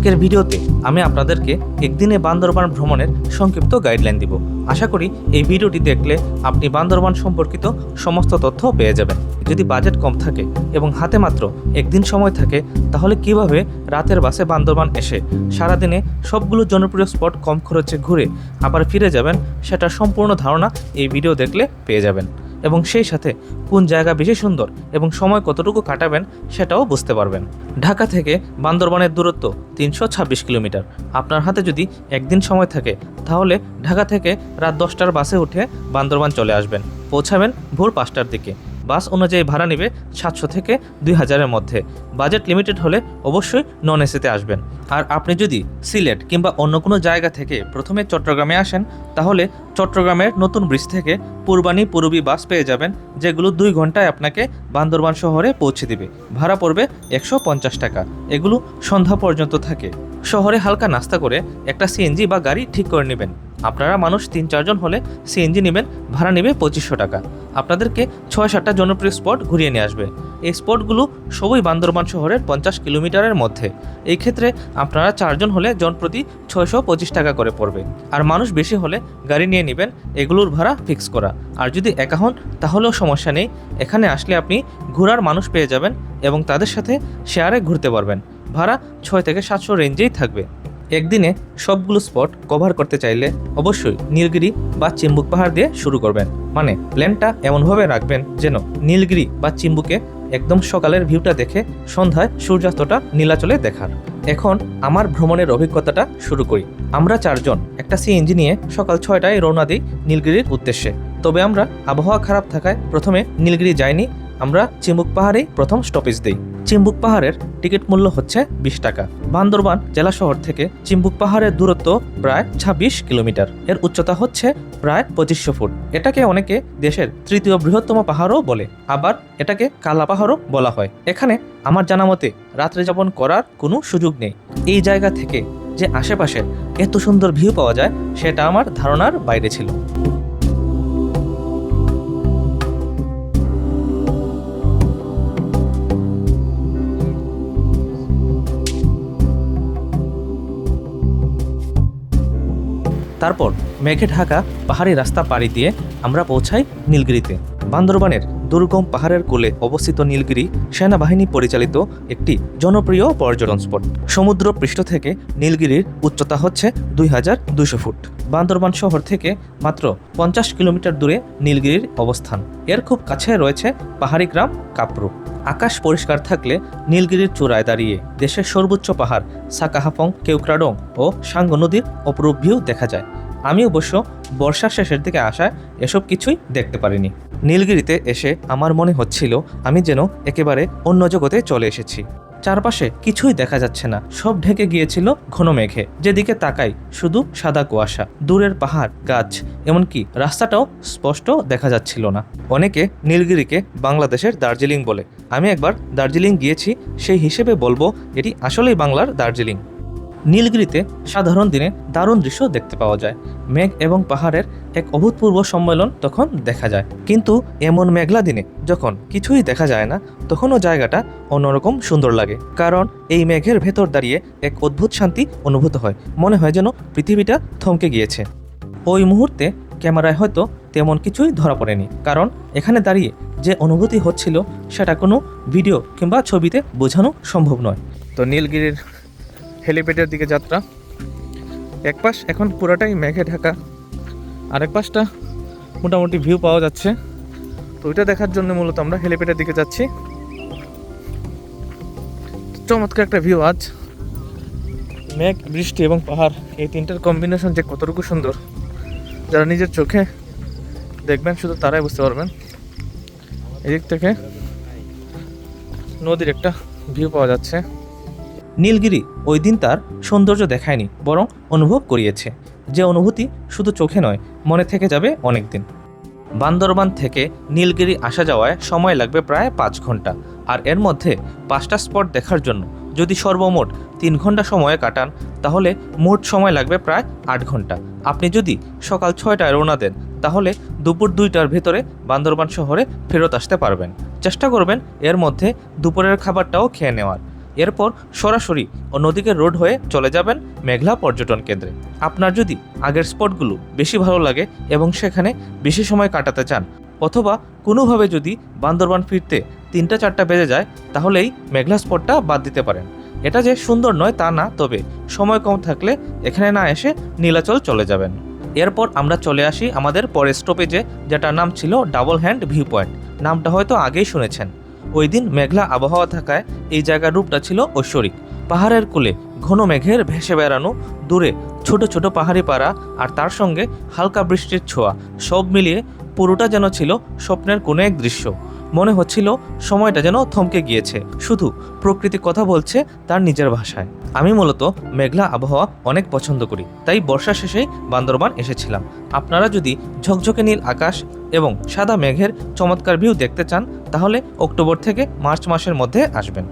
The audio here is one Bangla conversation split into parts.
আজকের ভিডিওতে আমি আপনাদেরকে একদিনে বান্দরবান ভ্রমণের সংক্ষিপ্ত গাইডলাইন দিব। আশা করি এই ভিডিওটি দেখলে আপনি বান্দরবান সম্পর্কিত সমস্ত তথ্য পেয়ে যাবেন। যদি বাজেট কম থাকে এবং হাতে মাত্র একদিন সময় থাকে, তাহলে কীভাবে রাতের বাসে বান্দরবান এসে সারাদিনে সবগুলো জনপ্রিয় স্পট কম খরচে ঘুরে আবার ফিরে যাবেন সেটার সম্পূর্ণ ধারণা এই ভিডিও দেখলে পেয়ে যাবেন। এবং সেই সাথে কোন জায়গা বেশি সুন্দর এবং সময় কতটুকু কাটাবেন সেটাও বুঝতে পারবেন। ঢাকা থেকে বান্দরবানের দূরত্ব তিনশো ছাব্বিশ কিলোমিটার। আপনার হাতে যদি একদিন সময় থাকে, তাহলে ঢাকা থেকে রাত দশটার বাসে উঠে বান্দরবান চলে আসবেন। পৌঁছাবেন ভোর পাঁচটার দিকে। বাস অনুযায়ী ভাড়া নেবে সাতশো থেকে দুই হাজারের মধ্যে। বাজেট লিমিটেড হলে অবশ্যই নন এসিতে আসবেন। আর আপনি যদি সিলেট কিংবা অন্য কোনো জায়গা থেকে প্রথমে চট্টগ্রামে আসেন, তাহলে চট্টগ্রামের নতুন ব্রিজ থেকে পূর্বানী পূর্বী বাস পেয়ে যাবেন, যেগুলো দুই ঘন্টায় আপনাকে বান্দরবান শহরে পৌঁছে দিবে। ভাড়া পড়বে একশো পঞ্চাশ টাকা। এগুলো সন্ধ্যা পর্যন্ত থাকে। শহরে হালকা নাস্তা করে একটা সিএনজি বা গাড়ি ঠিক করে নেবেন। আপনারা মানুষ তিন চারজন হলে সিএনজি নেবেন, ভাড়া নেবে পঁচিশশো টাকা। আপনাদেরকে ছয়, সাতটা জনপ্রিয় স্পট ঘুরিয়ে নিয়ে আসবে। এই স্পটগুলো সবই বান্দরবান শহরের পঞ্চাশ কিলোমিটারের মধ্যে। এই ক্ষেত্রে আপনারা চারজন হলে জনপ্রতি ছয়শো পঁচিশ টাকা করে পড়বে। আর মানুষ বেশি হলে গাড়ি নিয়ে নেবেন, এগুলোর ভাড়া ফিক্স করা। আর যদি একা হন, তাহলেও সমস্যা নেই। এখানে আসলে আপনি ঘোরার মানুষ পেয়ে যাবেন এবং তাদের সাথে শেয়ারে ঘুরতে পারবেন। ভাড়া ছয় থেকে সাতশো রেঞ্জেই থাকবে। একদিনে সবগুলো স্পট কভার করতে চাইলে অবশ্যই নীলগিরি বা চিম্বুক পাহাড় দিয়ে শুরু করবেন। মানে প্ল্যানটা এমনভাবে রাখবেন যেন নীলগিরি বা চিম্বুকে একদম সকালের ভিউটা দেখে সন্ধ্যায় সূর্যাস্তটা নীলাচলে দেখার। এখন আমার ভ্রমণের অভিজ্ঞতাটা শুরু করি। আমরা চারজন একটা সিএনজি নিয়ে সকাল ছয়টায় রওনা দিই নীলগিরির উদ্দেশ্যে। তবে আমরা আবহাওয়া খারাপ থাকায় প্রথমে নীলগিরি যাইনি আমরা চিম্বুক পাহাড়েই প্রথম স্টপেজ দিই। চিম্বুক পাহাড়ের টিকিট মূল্য হচ্ছে বিশ টাকা। বান্দরবান জেলা শহর থেকে চিম্বুক পাহাড়ের দূরত্ব প্রায় ছাব্বিশ কিলোমিটার। এর উচ্চতা হচ্ছে প্রায় পঁচিশশো ফুট। এটাকে অনেকে দেশের তৃতীয় বৃহত্তম পাহাড়ও বলে। আবার এটাকে কালা পাহাড়ও বলা হয়। এখানে আমার জানা মতে রাত্রে যাপন করার কোনো সুযোগ নেই। এই জায়গা থেকে যে আশেপাশে এত সুন্দর ভিউ পাওয়া যায়, সেটা আমার ধারণার বাইরে ছিল। তারপর মেঘে ঢাকা পাহাড়ি রাস্তা পাড়ি দিয়ে আমরা পৌঁছাই নীলগিরিতে। বান্দরবানের দুর্গম পাহাড়ের কোলে অবস্থিত নীলগিরি সেনাবাহিনী পরিচালিত একটি জনপ্রিয় পর্যটন স্পট। সমুদ্র পৃষ্ঠ থেকে নীলগিরির উচ্চতা হচ্ছে দুই হাজার দুইশো ফুট। বান্দরবান শহর থেকে মাত্র পঞ্চাশ কিলোমিটার দূরে নীলগিরির অবস্থান। এর খুব কাছে রয়েছে পাহাড়ি গ্রাম কাপরু। আকাশ পরিষ্কার থাকলে নীলগিরির চূড়ায় দাঁড়িয়ে দেশের সর্বোচ্চ পাহাড় সাকাহাফং কেউক্রাডং ও সাঙ্গ নদীর অপরূপ ভিউ দেখা যায়। আমি অবশ্য বর্ষার শেষের দিকে আসায় এসব কিছুই দেখতে পারিনি। নীলগিরিতে এসে আমার মনে হচ্ছিল আমি যেন একেবারে অন্য জগতে চলে এসেছি। চারপাশে কিছুই দেখা যাচ্ছে না। সব ঢেকে গিয়েছিল ঘন মেঘে। যেদিকে তাকাই, শুধু সাদা কুয়াশা, দূরের পাহাড়, গাছ, এমনকি রাস্তাটাও স্পষ্ট দেখা যাচ্ছিল না। অনেকে নীলগিরিকে বাংলাদেশের দার্জিলিং বলে। আমি একবার দার্জিলিং গিয়েছি, সেই হিসেবে বলব এটি আসলেই বাংলার দার্জিলিং। নীলগিরিতে সাধারণ দিনে দারুণ দৃশ্য দেখতে পাওয়া যায়। মেঘ এবং পাহাড়ের এক অভূতপূর্ব সম্মেলন তখন দেখা যায়। কিন্তু এমন মেঘলা দিনে যখন কিছুই দেখা যায় না, তখনও জায়গাটা অন্যরকম সুন্দর লাগে। কারণ এই মেঘের ভেতর দাঁড়িয়ে এক অদ্ভুত শান্তি অনুভূত হয়। মনে হয় যেন পৃথিবীটা থমকে গিয়েছে। ওই মুহূর্তে ক্যামেরায় হয়তো তেমন কিছুই ধরা পড়েনি। কারণ এখানে দাঁড়িয়ে যে অনুভূতি হচ্ছিল, সেটা কোনো ভিডিও কিংবা ছবিতে বোঝানো সম্ভব নয়। তো নীলগিরির হেলিপ্যাডের দিকে যাত্রা। এক পাশ এখন পুরাটাই মেঘে ঢাকা, আরেক পাশটা মোটামুটি ভিউ পাওয়া যাচ্ছে। তো ওইটা দেখার জন্য মূলত আমরা হেলিপ্যাডের দিকে যাচ্ছি। চমৎকার একটা ভিউ আজ। মেঘ, বৃষ্টি এবং পাহাড়, এই তিনটার কম্বিনেশন যে কতটুকু সুন্দর, যারা নিজের চোখে দেখবেন, শুধু তারাই বুঝতে পারবেন। এদিক থেকে নদীর একটা ভিউ পাওয়া যাচ্ছে। নীলগিরি ওই দিন তার সৌন্দর্য দেখায়নি, বরং অনুভব করিয়েছে। যে অনুভূতি শুধু চোখে নয়, মনে থেকে যাবে অনেক দিন বান্দরবান থেকে নীলগিরি আসা যাওয়ায় সময় লাগবে প্রায় পাঁচ ঘণ্টা। আর এর মধ্যে পাঁচটা স্পট দেখার জন্য যদি সর্বমোট তিন ঘণ্টা সময় কাটান, তাহলে মোট সময় লাগবে প্রায় আট ঘণ্টা। আপনি যদি সকাল ছয়টায় রওনা দেন, তাহলে দুপুর দুইটার ভেতরে বান্দরবান শহরে ফেরত আসতে পারবেন। চেষ্টা করবেন এর মধ্যে দুপুরের খাবারটাও খেয়ে নেওয়ার। এরপর সরাসরি ও নদীকে রোড হয়ে চলে যাবেন মেঘলা পর্যটন কেন্দ্রে। আপনার যদি আগের স্পটগুলো বেশি ভালো লাগে এবং সেখানে বেশি সময় কাটাতে চান, অথবা কোনোভাবে যদি বান্দরবান ফিরতে তিনটা চারটা বেজে যায়, তাহলেই মেঘলা স্পটটা বাদ দিতে পারেন। এটা যে সুন্দর নয় তা না, তবে সময় কম থাকলে এখানে না এসে নীলাচল চলে যাবেন। এরপর আমরা চলে আসি আমাদের পরের স্টপেজে যেটার নাম ছিল ডাবল হ্যান্ড ভিউ পয়েন্ট নামটা হয়তো আগেই শুনেছেন। ওই দিন মেঘলা আবহাওয়া থাকায় এই জায়গার রূপটা ছিল ঐশ্বরিক। পাহাড়ের কোলে ঘন মেঘের ভেসে বেড়ানো, দূরে ছোট ছোট পাহাড়ি পাড়া আর তার সঙ্গে হালকা বৃষ্টির ছোঁয়া, সব মিলিয়ে পুরোটা যেন ছিল স্বপ্নের কোনো এক দৃশ্য। মনে হচ্ছিল সময়টা যেন থমকে গিয়েছে। শুধু প্রকৃতি কথা বলছে তার নিজের ভাষায়। আমি মূলত মেঘলা আবহাওয়া অনেক পছন্দ করি, তাই বর্ষা শেষেই বান্দরবান এসেছিলাম। আপনারা যদি ঝকঝকে নীল আকাশ এবং সাদা মেঘের চমৎকার ভিউ দেখতে চান, তাহলে অক্টোবর থেকে মার্চ মাসের মধ্যে আসবেন।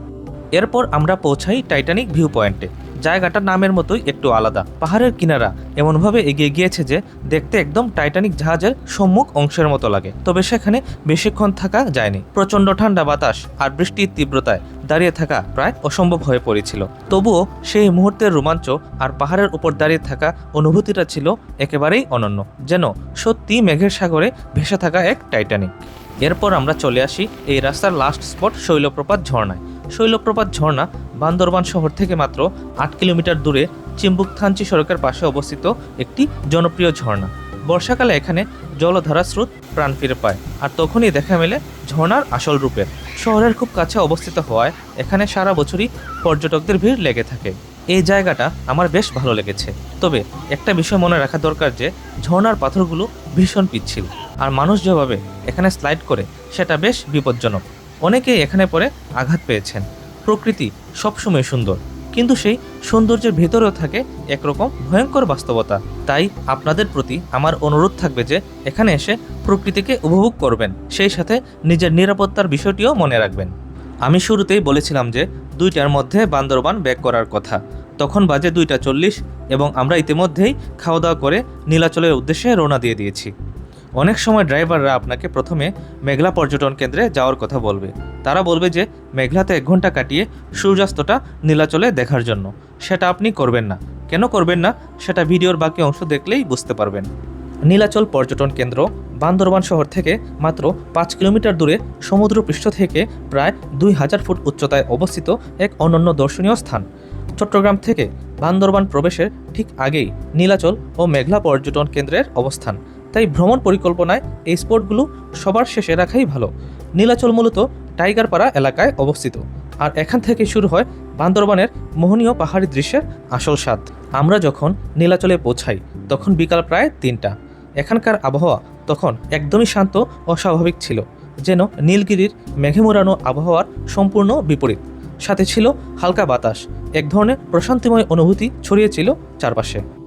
এরপর আমরা পৌঁছাই টাইটানিক ভিউ পয়েন্টে জায়গাটা নামের মতোই একটু আলাদা। পাহাড়ের কিনারা এমনভাবে এগিয়ে গিয়েছে যে দেখতে একদম টাইটানিক জাহাজের সম্মুখ অংশের মতো লাগে। তবে সেখানে বেশিক্ষণ থাকা যায়নি। প্রচণ্ড ঠান্ডা বাতাস আর বৃষ্টির তীব্রতায় দাঁড়িয়ে থাকা প্রায় অসম্ভব হয়ে পড়েছিল। তবুও সেই মুহূর্তের রোমাঞ্চ আর পাহাড়ের উপর দাঁড়িয়ে থাকা অনুভূতিটা ছিল একেবারেই অনন্য, যেন সত্যি মেঘের সাগরে ভেসে থাকা এক টাইটানিক। এরপর আমরা চলে আসি এই রাস্তার লাস্ট স্পট শৈলপ্রপাত ঝর্ণায়। শৈলপ্রপাত ঝর্ণা বান্দরবান শহর থেকে মাত্র আট কিলোমিটার দূরে চিম্বুকথানচি সড়কের পাশে অবস্থিত একটি জনপ্রিয় ঝর্ণা। বর্ষাকালে এখানে জলধারা স্রোত প্রাণ ফিরে পায়, আর তখনই দেখা মেলে ঝর্ণার আসল রূপে। শহরের খুব কাছে অবস্থিত হওয়ায় এখানে সারা বছরই পর্যটকদের ভিড় লেগে থাকে। এই জায়গাটা আমার বেশ ভালো লেগেছে। তবে একটা বিষয় মনে রাখা দরকার যে, ঝর্ণার পাথরগুলো ভীষণ পিচ্ছিল, আর মানুষ যেভাবে এখানে স্লাইড করে, সেটা বেশ বিপজ্জনক। অনেকেই এখানে পরে আঘাত পেয়েছেন। প্রকৃতি সবসময় সুন্দর, কিন্তু সেই সৌন্দর্যের ভেতরেও থাকে একরকম ভয়ঙ্কর বাস্তবতা। তাই আপনাদের প্রতি আমার অনুরোধ থাকবে যে এখানে এসে প্রকৃতিকে উপভোগ করবেন, সেই সাথে নিজের নিরাপত্তার বিষয়টিও মনে রাখবেন। আমি শুরুতেই বলেছিলাম যে দুইটার মধ্যে বান্দরবান ব্যাক করার কথা। তখন বাজে দুইটা চল্লিশ এবং আমরা ইতিমধ্যেই খাওয়া দাওয়া করে নীলাচলের উদ্দেশ্যে রওনা দিয়ে দিয়েছি। অনেক সময় ড্রাইভাররা আপনাকে প্রথমে মেঘলা পর্যটন কেন্দ্রে যাওয়ার কথা বলবে। তারা বলবে যে, মেঘলাতে এক ঘণ্টা কাটিয়ে সূর্যাস্তটা নীলাচলে দেখার জন্য। সেটা আপনি করবেন না। কেন করবেন না? সেটা ভিডিওর বাকি অংশ দেখলেই বুঝতে পারবেন। নীলাচল পর্যটন কেন্দ্র বান্দরবান শহর থেকে মাত্র পাঁচ কিলোমিটার দূরে সমুদ্রপৃষ্ঠ থেকে প্রায় দুই হাজার ফুট উচ্চতায় অবস্থিত এক অনন্য দর্শনীয় স্থান। চট্টগ্রাম থেকে বান্দরবান প্রবেশের ঠিক আগেই নীলাচল ও মেঘলা পর্যটন কেন্দ্রের অবস্থান। তাই ভ্রমণ পরিকল্পনায় এই স্পটগুলো সবার শেষে রাখাই ভালো। নীলাচল মূলত টাইগারপাড়া এলাকায় অবস্থিত। আর এখান থেকে শুরু হয় বান্দরবানের মোহনীয় পাহাড়ি দৃশ্যের আসল স্বাদ। আমরা যখন নীলাচলে পৌঁছাই, তখন বিকাল প্রায় তিনটা। এখানকার আবহাওয়া তখন একদমই শান্ত ও স্বাভাবিক ছিল, যেন নীলগিরির মেঘে মোড়ানো আবহাওয়ার সম্পূর্ণ বিপরীত। সাথে ছিল হালকা বাতাস, এক ধরনের প্রশান্তিময় অনুভূতি ছড়িয়েছিল চারপাশে।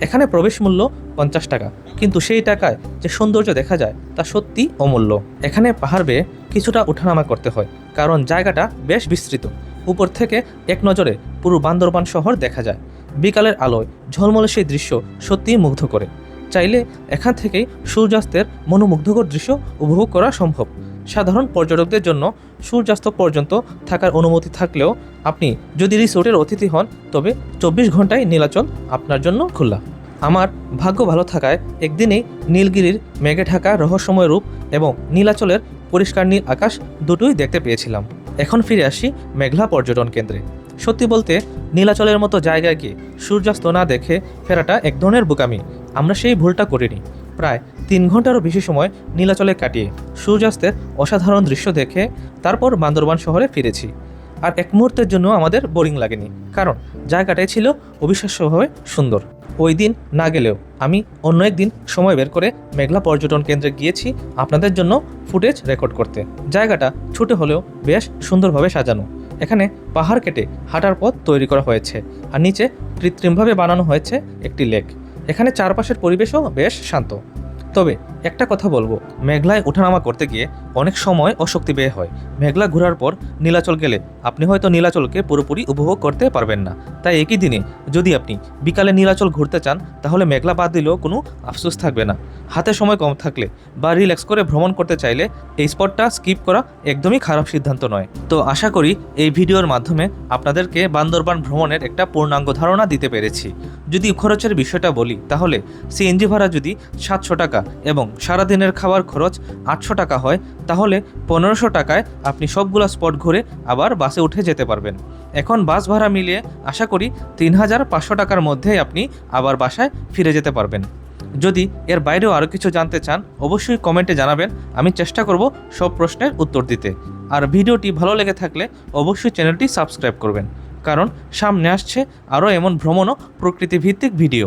এখানে প্রবেশ মূল্য পঞ্চাশ টাকা। কিন্তু সেই টাকায় যে সৌন্দর্য দেখা যায়, তা সত্যি অমূল্য। এখানে পাহাড় বেয়ে কিছুটা ওঠানামা করতে হয়, কারণ জায়গাটা বেশ বিস্তৃত। উপর থেকে এক নজরে পুরো বান্দরবান শহর দেখা যায়। বিকালের আলোয় ঝলমলে সেই দৃশ্য সত্যিই মুগ্ধ করে। চাইলে এখান থেকেই সূর্যাস্তের মনোমুগ্ধকর দৃশ্য উপভোগ করা সম্ভব। সাধারণ পর্যটকদের জন্য সূর্যাস্ত পর্যন্ত থাকার অনুমতি থাকলেও আপনি যদি রিসোর্টের অতিথি হন, তবে চব্বিশ ঘন্টায় নীলাচল আপনার জন্য খোলা। আমার ভাগ্য ভালো থাকায় একদিনেই নীলগিরির মেঘে ঢাকা রহস্যময় রূপ এবং নীলাচলের পরিষ্কার নীল আকাশ দুটোই দেখতে পেয়েছিলাম। এখন ফিরে আসি মেঘলা পর্যটন কেন্দ্রে। সত্যি বলতে, নীলাচলের মতো জায়গায় গিয়ে সূর্যাস্ত না দেখে ফেরাটা এক ধরনের বোকামি। আমরা সেই ভুলটা করিনি। প্রায় তিন ঘন্টারও বেশি সময় নীলাচলে কাটিয়ে সূর্যাস্তের অসাধারণ দৃশ্য দেখে তারপর বান্দরবান শহরে ফিরেছি। আর এক মুহূর্তের জন্য আমাদের বোরিং লাগেনি, কারণ জায়গাটাই ছিল অবিশ্বাস্যভাবে সুন্দর। ওই দিন না গেলেও আমি অন্য একদিন সময় বের করে মেঘলা পর্যটন কেন্দ্রে গিয়েছি আপনাদের জন্য ফুটেজ রেকর্ড করতে। জায়গাটা ছোট হলেও বেশ সুন্দরভাবে সাজানো। এখানে পাহাড় কেটে হাঁটার পথ তৈরি করা হয়েছে, আর নিচে কৃত্রিমভাবে বানানো হয়েছে একটি লেক। এখানে চারপাশের পরিবেশও বেশ শান্ত। তবে একটা কথা বলব, মেঘলায় ওঠানামা করতে গিয়ে অনেক সময় অশক্তি ব্যয় হয়। মেঘলা ঘোরার পর নীলাচল গেলে আপনি হয়তো নীলাচলকে পুরোপুরি উপভোগ করতে পারবেন না। তাই একই দিনে যদি আপনি বিকালে নীলাচল ঘুরতে চান, তাহলে মেঘলা বাদ দিলেও কোনো আফসোস থাকবে না। হাতে সময় কম থাকলে বা রিল্যাক্স করে ভ্রমণ করতে চাইলে এই স্পটটা স্কিপ করা একদমই খারাপ সিদ্ধান্ত নয়। তো আশা করি এই ভিডিওর মাধ্যমে আপনাদেরকে বান্দরবান ভ্রমণের একটা পূর্ণাঙ্গ ধারণা দিতে পেরেছি। যদি খরচের বিষয়টা বলি, তাহলে সিএনজি ভাড়া যদি সাতশো টাকা এবং সারাদিনের খাবার খরচ আটশো টাকা হয়, তাহলে পনেরোশো টাকায় আপনি সবগুলো স্পট ঘুরে আবার বাসে উঠে যেতে পারবেন। এখন বাস ভাড়া মিলিয়ে আশা করি তিন হাজার পাঁচশো টাকার মধ্যেই আপনি আবার বাসায় ফিরে যেতে পারবেন। যদি এর বাইরেও আরও কিছু জানতে চান, অবশ্যই কমেন্টে জানাবেন, আমি চেষ্টা করব সব প্রশ্নের উত্তর দিতে। আর ভিডিওটি ভালো লেগে থাকলে অবশ্যই চ্যানেলটি সাবস্ক্রাইব করবেন, কারণ সামনে আসছে আরও এমন ভ্রমণ ও প্রকৃতিভিত্তিক ভিডিও।